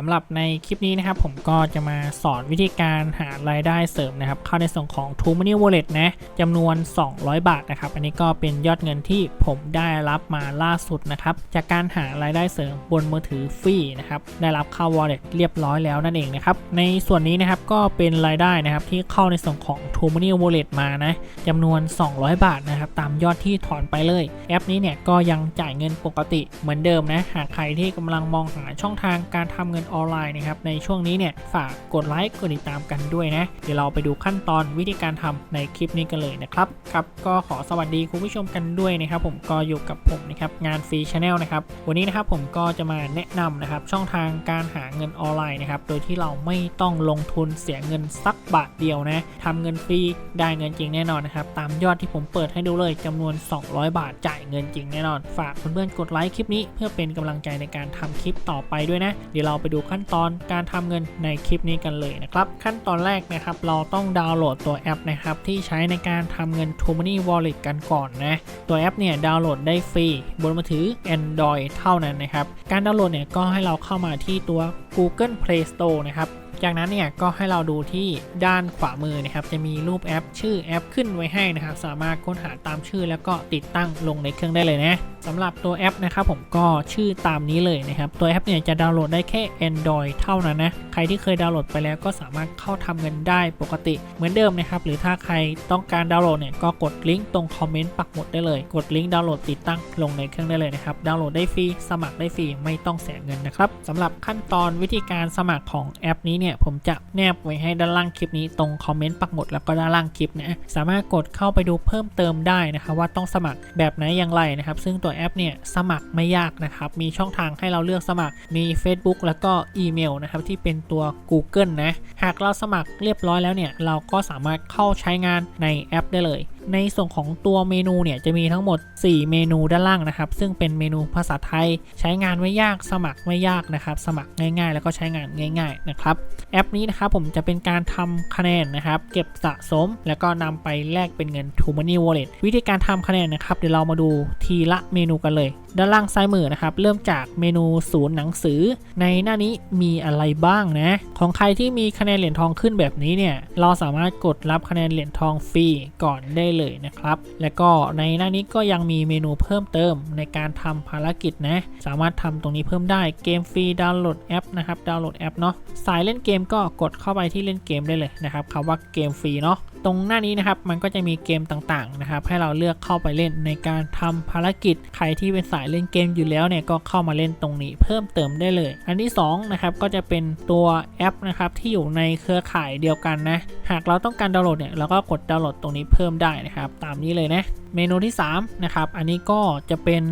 สำหรับในคลิปนี้นะครับ ผมก็จะมาสอนวิธีการหารายได้เสริมนะครับ เข้าในส่วนของ t o Money Wallet นะจำนวน 200 บาทนะครับ อันนี้ก็เป็นยอดเงินที่ผมได้รับมาล่าสุดนะครับ จากการหารายได้เสริมบนมือถือฟรีนะครับ ได้รับเข้า Wallet เรียบร้อยแล้วนั่นเองนะครับ ในส่วนนี้นะครับก็เป็นรายได้นะครับที่เข้าในส่วนของ t o Money Wallet มานะจำนวน 200 บาทนะครับตามยอดที่ถอนไปเลย แอปนี้เนี่ยก็ยังจ่ายเงินปกติเหมือนเดิมนะ หากใครที่กำลังมองหาช่องทางการทำเงินออนไลน์นะครับ ในช่วงนี้เนี่ยฝากกดไลค์กดติดตามกันด้วยนะ เดี๋ยวเราไปดูขั้นตอนวิธีการทำในคลิปนี้กันเลยนะครับครับก็ขอสวัสดีคุณผู้ชมกันด้วยนะครับ ผมก็อยู่กับผมนะครับงานฟรีชาแนลนะครับวันนี้นะครับผมก็จะมาแนะนำนะครับช่องทางการหาเงินออนไลน์นะครับโดยที่เราไม่ต้องลงทุนเสียเงินสักบาทเดียวนะทำเงินฟรีได้เงินจริงแน่นอนนะครับตามยอดที่ผมเปิดให้ดูเลยจำนวน 200 บาทจ่ายเงินจริงแน่นอน ฝากเพื่อนๆกดไลค์คลิปนี้เพื่อเป็นกำลังใจในการทำคลิปต่อไปด้วยนะ เดี๋ยวเราไปดูขั้นตอนการทำเงินในคลิปนี้กันเลยนะครับ ขั้นตอนแรกนะครับ เราต้องดาวน์โหลดตัวแอปนะครับ ที่ใช้ในการทำเงิน t o Money Wallet กันก่อนนะ ตัวแอปเนี่ยดาวน์โหลดได้ฟรีบนมือถือ Android เท่านั้นนะครับ การดาวน์โหลดเนี่ยก็ให้เราเข้ามาที่ตัว Google Play Store นะครับ จากนั้นเนี่ยก็ให้เราดูที่ด้านขวามือนะครับจะมีรูปแอป ชื่อแอปขึ้นไว้ให้นะครับสามารถค้นหาตามชื่อ แล้วก็ติดตั้งลงในเครื่องได้เลยนะสำหรับตัวแอปนะครับผมก็ชื่อตามนี้เลยนะครับตัวแอปเนี่ยจะดาวน์โหลดได้แค่ Android เท่านั้นนะใครที่เคยดาวน์โหลดไปแล้วก็สามารถเข้าทำเงินได้ปกติเหมือนเดิมนะครับหรือถ้าใครต้องการดาวน์โหลดเนี่ยก็กดลิงก์ตรงคอมเมนต์ปักหมุดได้เลย กดลิงก์ดาวน์โหลดติดตั้งลงในเครื่องได้เลยนะครับดาวน์โหลดได้ฟรีสมัครได้ฟรีไม่ต้องเสียเงินนะครับสำหรับขั้นตอนวิธีการสมัครของแอปนี้เนี่ยผมจะแนบไว้ให้ด้านล่างคลิปนี้ตรงคอมเมนต์ปักหมุดแล้วก็ด้านล่างคลิปนะสามารถกดเข้าไปดูเพิ่มเติมได้นะครับว่าต้องสมัครแบบไหนอย่างไรนะครับ ซึ่งตัวแอปเนี่ยสมัครไม่ยากนะครับมีช่องทางให้เราเลือกสมัครมี Facebook แล้วก็อีเมลนะครับที่เป็นตัว Google นะหากเราสมัครเรียบร้อยแล้วเนี่ยเราก็สามารถเข้าใช้งานในแอปได้เลย ในส่วนของตัวเมนูเนี่ยจะมีทั้งหมด 4 เมนูด้านล่างนะครับ ซึ่งเป็นเมนูภาษาไทย ใช้งานไม่ยากสมัครไม่ยากนะครับ สมัครง่าย ๆ แล้วก็ใช้งานง่าย ๆ นะครับ แอปนี้นะครับผมจะเป็นการทำคะแนนนะครับ เก็บสะสม แล้วก็นำไปแลกเป็นเงิน t o Money Wallet วิธีการทำคะแนนนะครับ เดี๋ยวเรามาดูทีละเมนูกันเลย ด้านล่างซ้ายมือนะครับ เริ่มจากเมนูศูนย์หนังสือ ในหน้านี้มีอะไรบ้างนะ ของใครที่มีคะแนนเหรียญทองขึ้นแบบนี้เนี่ย เราสามารถกดรับคะแนนเหรียญทองฟรีก่อนได้เลยนะครับ และก็ในหน้านี้ก็ยังมีเมนูเพิ่มเติมในการทำภารกิจนะ สามารถทำตรงนี้เพิ่มได้เกมฟรีดาวน์โหลดแอปนะครับ ดาวน์โหลดแอปเนาะ สายเล่นเกมก็กดเข้าไปที่เล่นเกมได้เลยนะครับคำว่าเกมฟรีเนาะตรงหน้านี้นะครับมันก็จะมีเกมต่างๆนะครับให้เราเลือกเข้าไปเล่นในการทำภารกิจใครที่เป็นสายเล่นเกมอยู่แล้วเนี่ยก็เข้ามาเล่นตรงนี้เพิ่มเติมได้เลย อันที่2นะครับก็จะเป็นตัวแอปนะครับที่อยู่ในเครือข่ายเดียวกันนะหากเราต้องการดาวน์โหลดเนี่ยเราก็กดดาวน์โหลดตรงนี้เพิ่มได้นะครับตามนี้เลยนะเมนูที่3นะครับอันนี้ก็จะเป็น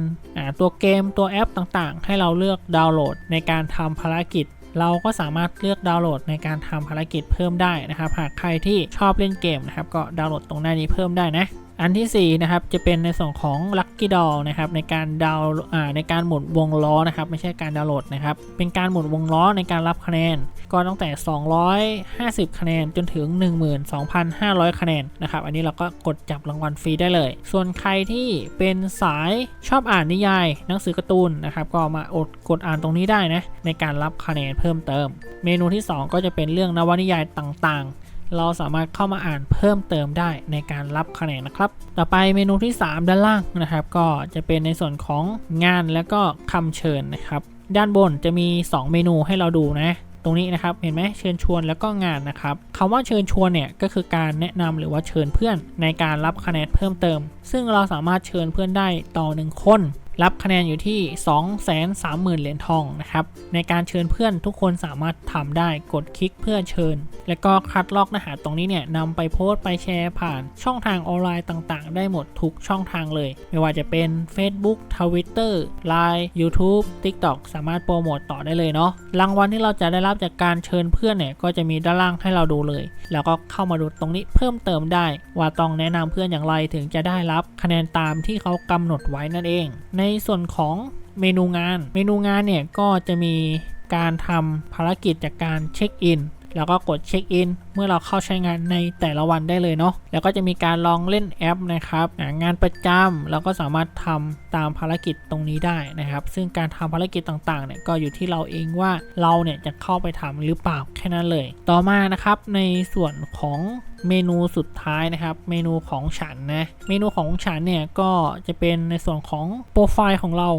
ตัวเกมตัวแอปต่างๆ ให้เราเลือกดาวน์โหลดในการทำภารกิจ เราก็สามารถเลือกดาวน์โหลดในการทำภารกิจเพิ่มได้นะครับ หากใครที่ชอบเล่นเกมนะครับ ก็ดาวน์โหลดตรงหน้านี้เพิ่มได้นะ อันที่4นะครับจะเป็นในส่วนของ Lucky Doll นะครับในการดาวในการหมุนวงล้อนะครับไม่ใช่การดาวน์โหลดนะครับเป็นการหมุนวงล้อในการรับคะแนน ก็ตั้งแต่ 250 คะแนนจนถึง 12,500 คะแนนนะครับอันนี้เราก็กดจับรางวัลฟรีได้เลย ส่วนใครที่เป็นสายชอบอ่านนิยาย หนังสือการ์ตูนนะครับก็มาอดกดอ่านตรงนี้ได้นะในการรับคะแนนเพิ่มเติม เมนูที่ 2 ก็จะเป็นเรื่องนวนิยายต่างๆ เราสามารถเข้ามาอ่านเพิ่มเติมได้ในการรับคะแนนนะครับ ต่อไปเมนูที่ 3 ด้านล่างนะครับ ก็จะเป็นในส่วนของงานและก็คำเชิญนะครับ ด้านบนจะมี 2 เมนูให้เราดูนะตรงนี้นะครับเห็นไหมเชิญชวนแล้วก็งานนะครับคำว่าเชิญชวนเนี่ยก็คือการแนะนำหรือว่าเชิญเพื่อนในการรับคะแนนเพิ่มเติม ซึ่งเราสามารถเชิญเพื่อนได้ต่อ 1 คน รับคะแนนอยู่ที่ 230,000 เหรียญทองนะครับ ในการเชิญเพื่อนทุกคนสามารถทำได้กดคลิกเพื่อเชิญ แล้วก็คัดลอกเนื้อหาตรงนี้เนี่ยนำไปโพสต์ไปแชร์ผ่านช่องทางออนไลน์ต่างๆ ได้หมดทุกช่องทางเลย ไม่ว่าจะเป็น Facebook Twitter Line YouTube TikTok สามารถโปรโมตต่อได้เลยเนาะรางวัลที่เราจะได้รับจากการเชิญเพื่อนเนี่ยก็จะมีด้านล่างให้เราดูเลย แล้วก็เข้ามาดูตรงนี้เพิ่มเติมได้ ว่าต้องแนะนำเพื่อนอย่างไรถึงจะได้รับคะแนนตามที่เขากำหนดไว้นั่นเอง ในส่วนของเมนูงาน เมนูงานเนี่ยก็จะมีการทำภารกิจจากการเช็คอิน แล้วก็กดเช็คอินเมื่อเราเข้าใช้งานในแต่ละวันได้เลยเนาะแล้วก็จะมีการลองเล่นแอปนะครับงานประจำแล้วก็สามารถทำตามภารกิจตรงนี้ได้นะครับ ซึ่งการทำภารกิจต่างๆเนี่ยก็อยู่ที่เราเองว่าเราเนี่ยจะเข้าไปทำหรือเปล่าแค่นั้นเลย ต่อมานะครับในส่วนของเมนูสุดท้ายนะครับ เมนูของฉันนะ เมนูของฉันเนี่ยก็จะเป็นในส่วนของโปรไฟล์ของเรา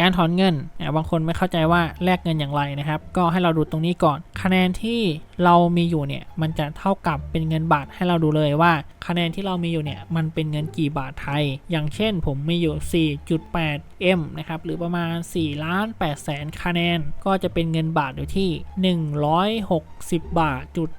การถอนเงินบางคนไม่เข้าใจว่าแลกเงินอย่างไรนะครับ ก็ให้เราดูตรงนี้ก่อน คะแนนที่เรามีอยู่เนี่ยมันจะเท่ากับเป็นเงินบาทให้เราดูเลยว่า คะแนนที่เรามีอยู่เนี่ยมันเป็นเงินกี่บาทไทย อย่างเช่นผมมีอยู่ 4.8 M นะครับหรือประมาณ4ล้าน8แสนคะแนน ก็จะเป็นเงินบาทอยู่ที่ 160 บาทจุด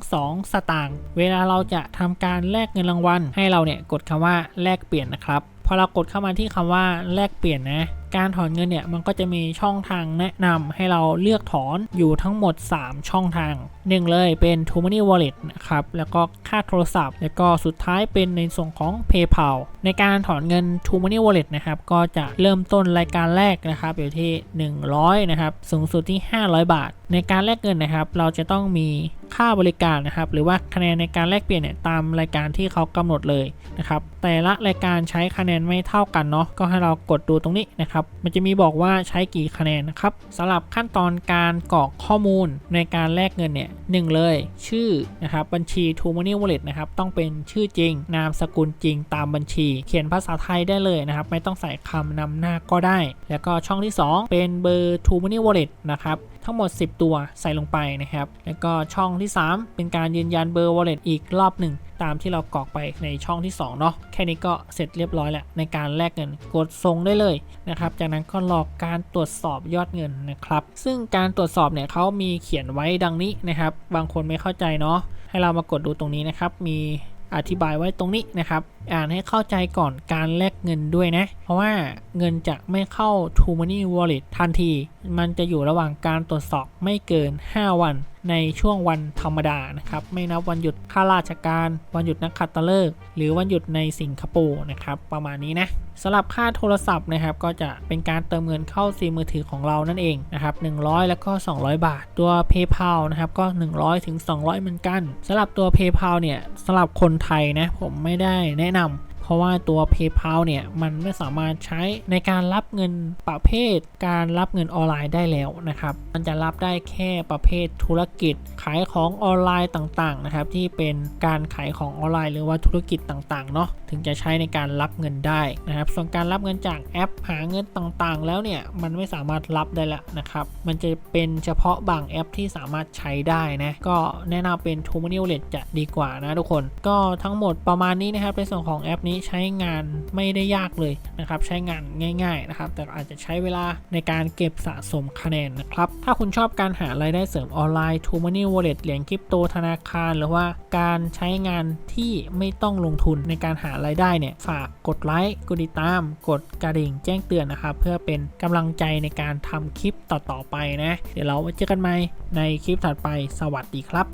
22 สตางค์เวลาเราจะทำการแลกเงินรางวัลให้เราเนี่ยกดคำว่าแลกเปลี่ยนนะครับพอเรากดเข้ามาที่คำว่าแลกเปลี่ยนนะ การถอนเงินเนี่ยมันก็จะมีช่องทางแนะนำให้เราเลือกถอนอยู่ทั้งหมด 3 ช่องทาง 1 เลยเป็น t o m o n e y Wallet นะครับ แล้วก็ค่าโทรศัพท์ แล้วก็สุดท้ายเป็นในส่วนของ PayPal ในการถอนเงิน t o m o n e y Wallet นะครับ ก็จะเริ่มต้นรายการแรกนะครับอยู่ที่ 100 นะครับ สูงสุดที่ 500 บาทในการแลกเงินนะครับ เราจะต้องมีค่าบริการนะครับ หรือว่าคะแนนในการแลกเปลี่ยนเนี่ยตามรายการที่เขากำหนดเลยนะครับ แต่ละรายการใช้คะแนนไม่เท่ากันเนาะก็ให้เรากดดูตรงนี้นะครับ มันจะมีบอกว่าใช้กี่คะแนนนะครับสำหรับขั้นตอนการกรอกข้อมูลในการแลกเงินเนี่ยหนึ่งเลย ชื่อนะครับบัญชี t o m o n e y Wallet นะครับต้องเป็นชื่อจริง นามสกุลจริงตามบัญชี เขียนภาษาไทยได้เลยนะครับ ไม่ต้องใส่คำนำหน้าก็ได้ แล้วก็ช่องที่ 2 เป็นเบอร์ t o m o n e y Wallet นะครับทั้งหมด 10ตัวใส่ลงไปนะครับ แล้วก็ช่องที่ 3 เป็นการยืนยันเบอร์ wallet อีกรอบหนึ่งตามที่เรากรอกไปในช่องที่ 2 เนาะแค่นี้ก็เสร็จเรียบร้อยแล้วในการแลกเงินกดส่งได้เลยนะครับ จากนั้นก็รอการตรวจสอบยอดเงินนะครับ ซึ่งการตรวจสอบเนี่ยเขามีเขียนไว้ดังนี้นะครับ บางคนไม่เข้าใจเนาะให้เรามากดดูตรงนี้นะครับมี อธิบายไว้ตรงนี้นะครับ อ่านให้เข้าใจก่อนการแลกเงินด้วยนะ เพราะว่าเงินจะไม่เข้า t o Money Wallet ทันที มันจะอยู่ระหว่างการตรวจสอบไม่เกิน 5 วัน ในช่วงวันธรรมดานะครับ ไม่นับวันหยุดข้าราชการ วันหยุดนักขัตฤกษ์หรือวันหยุดในสิงคโปร์นะครับ ประมาณนี้นะสำหรับค่าโทรศัพท์นะครับก็จะเป็นการเติมเงินเข้าซิมมือถือของเรานั่นเองนะครับ100 แล้วก็ 200 บาท ตัว PayPal นะครับก็ 100ถึง200 เหมือนกันสำหรับตัว PayPal เนี่ยสำหรับคนไทยนะผมไม่ได้แนะนำ เพราะว่าตัว PayPal เนี่ยมันไม่สามารถใช้ในการรับเงินประเภท การรับเงินออนไลน์ได้แล้วนะครับ มันจะรับได้แค่ประเภทธุรกิจขายของออนไลน์ต่างๆนะครับที่เป็นการขายของออนไลน์ หรือว่าธุรกิจต่างๆเนาะถึงจะใช้ในการรับเงินได้นะครับ ส่วนการรับเงินจากแอปหาเงินต่างๆ แล้วเนี่ยมันไม่สามารถรับได้แล้วนะครับมันจะเป็นเฉพาะบางแอปที่สามารถใช้ได้นะก็แนะนำเป็น t o m o n e y Wallet จะดีกว่านะทุกคน ก็ทั้งหมดประมาณนี้นะครับในส่วนของแอปนี้ใช้งานไม่ได้ยากเลยนะครับ ใช้งานง่าย ๆนะครับ แต่อาจจะใช้เวลาในการเก็บสะสมคะแนนนะครับ ถ้าคุณชอบการหารายได้เสริมออนไลน์ t o Money Wallet เหรียญคริปโตธนาคาร หรือว่าการใช้งานที่ไม่ต้องลงทุนในการหารายได้เนี่ย ฝากกดไลค์ กดติดตาม กดกระดิ่งแจ้งเตือนนะครับ เพื่อเป็นกำลังใจในการทำคลิปต่อๆไปนะ เดี๋ยวเราไว้เจอกันใหม่ในคลิปถัดไป สวัสดีครับ